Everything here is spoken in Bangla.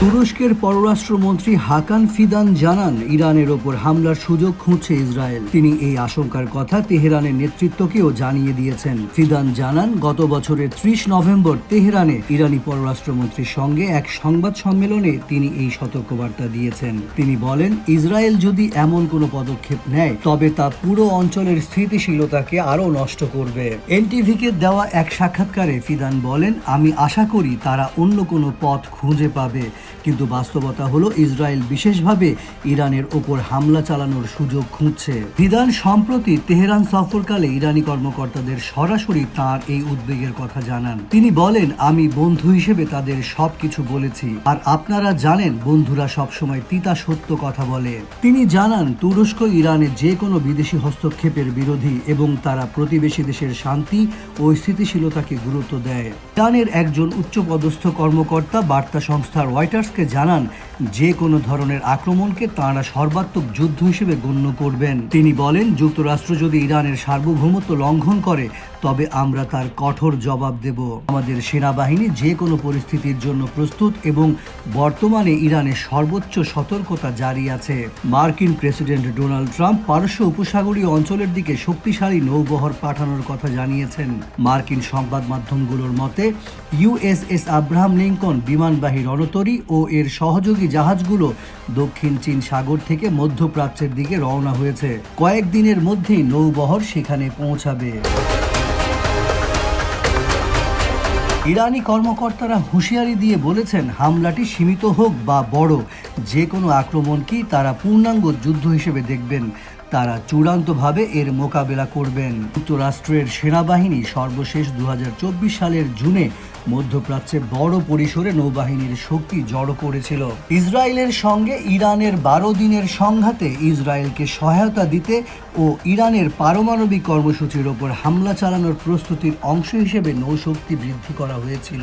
তুরস্কের পররাষ্ট্রমন্ত্রী হাকান ফিদান জানান, ইরানের ওপর হামলার সুযোগ খুঁজছে ইসরায়েল। তিনি এই আশঙ্কার কথা তেহরানের নেতৃত্বকেও জানিয়ে দিয়েছেন। ফিদান জানান, গত বছরের ত্রিশ নভেম্বর তেহরানে ইরানি পররাষ্ট্রমন্ত্রীর সঙ্গে এক সংবাদ সম্মেলনে তিনি এই সতর্কবার্তা দিয়েছেন। তিনি বলেন, ইসরায়েল যদি এমন কোনো পদক্ষেপ নেয়, তবে তা পুরো অঞ্চলের স্থিতিশীলতাকে আরও নষ্ট করবে। এনটিভিকে দেওয়া এক সাক্ষাৎকারে ফিদান বলেন, আমি আশা করি তারা অন্য কোনো পথ খুঁজে পাবে। কিন্তু বাস্তবতা হলো ইসরায়েল বিশেষভাবে ইরানের ওপর হামলা চালানোর সুযোগ খুঁজছে। ফিদান সম্প্রতি তেহরান সফরকালে ইরানি কর্মকর্তাদের সরাসরি তার এই উদ্বেগের কথা জানান। তিনি বলেন, আমি বন্ধু হিসেবে তাদের সবকিছু বলেছি। আর আপনারা জানেন, বন্ধুরা সবসময় তিতা সত্য কথা বলে। তিনি জানান, তুরস্ক ইরানে যে কোনো বিদেশি হস্তক্ষেপের বিরোধী এবং তারা প্রতিবেশী দেশের শান্তি ও স্থিতিশীলতাকে গুরুত্ব দেয়। ইরানের একজন উচ্চপদস্থ কর্মকর্তা বার্তা সংস্থা রয়টার্সকে জানান, যে কোনো ধরনের আক্রমণকে তাঁরা সর্বাত্মক যুদ্ধ হিসেবে গণ্য করবেন। তিনি বলেন, যুক্তরাষ্ট্র যদি ইরানের সার্বভৌমত্ব লঙ্ঘন করে তবে আমরা তার কঠোর জবাব দেব। আমাদের সেনাবাহিনী যে কোনো পরিস্থিতির জন্য প্রস্তুত এবং বর্তমানে ইরানের সর্বোচ্চ সতর্কতা জারি আছে। মার্কিন প্রেসিডেন্ট ডোনাল্ড ট্রাম্প পারস্য উপসাগরীয় অঞ্চলের দিকে শক্তিশালী নৌবহর পাঠানোর কথা জানিয়েছেন। মার্কিন সংবাদ মাধ্যমগুলোর মতে ইউএসএস আব্রাহাম লিঙ্কন বিমানবাহী রণতরী ও এর সহযোগী জাহাজগুলো দক্ষিণ চীন সাগর থেকে মধ্যপ্রাচ্যের দিকে রওনা হয়েছে। কয়েকদিনের মধ্যেই নৌবহর সেখানে পৌঁছাবে। ইরানি কর্মকর্তারা হুঁশিয়ারি দিয়ে বলেছেন, হামলাটি সীমিত হোক বা বড়, যে কোনো আক্রমণকেই তারা পূর্ণাঙ্গ যুদ্ধ হিসেবে দেখবেন। তারা চূড়ান্তভাবে এর মোকাবেলা করবেন। যুক্তরাষ্ট্রের সেনাবাহিনী সর্বশেষ দু হাজার চব্বিশ সালের জুনে মধ্যপ্রাচ্যে বড় পরিসরে নৌবাহিনীর শক্তি জড়ো করেছিল। ইসরায়েলের সঙ্গে ইরানের বারো দিনের সংঘাতে ইসরায়েলকে সহায়তা দিতে ও ইরানের পারমাণবিক কর্মসূচির ওপর হামলা চালানোর প্রস্তুতির অংশ হিসেবে নৌশক্তি বৃদ্ধি করা হয়েছিল।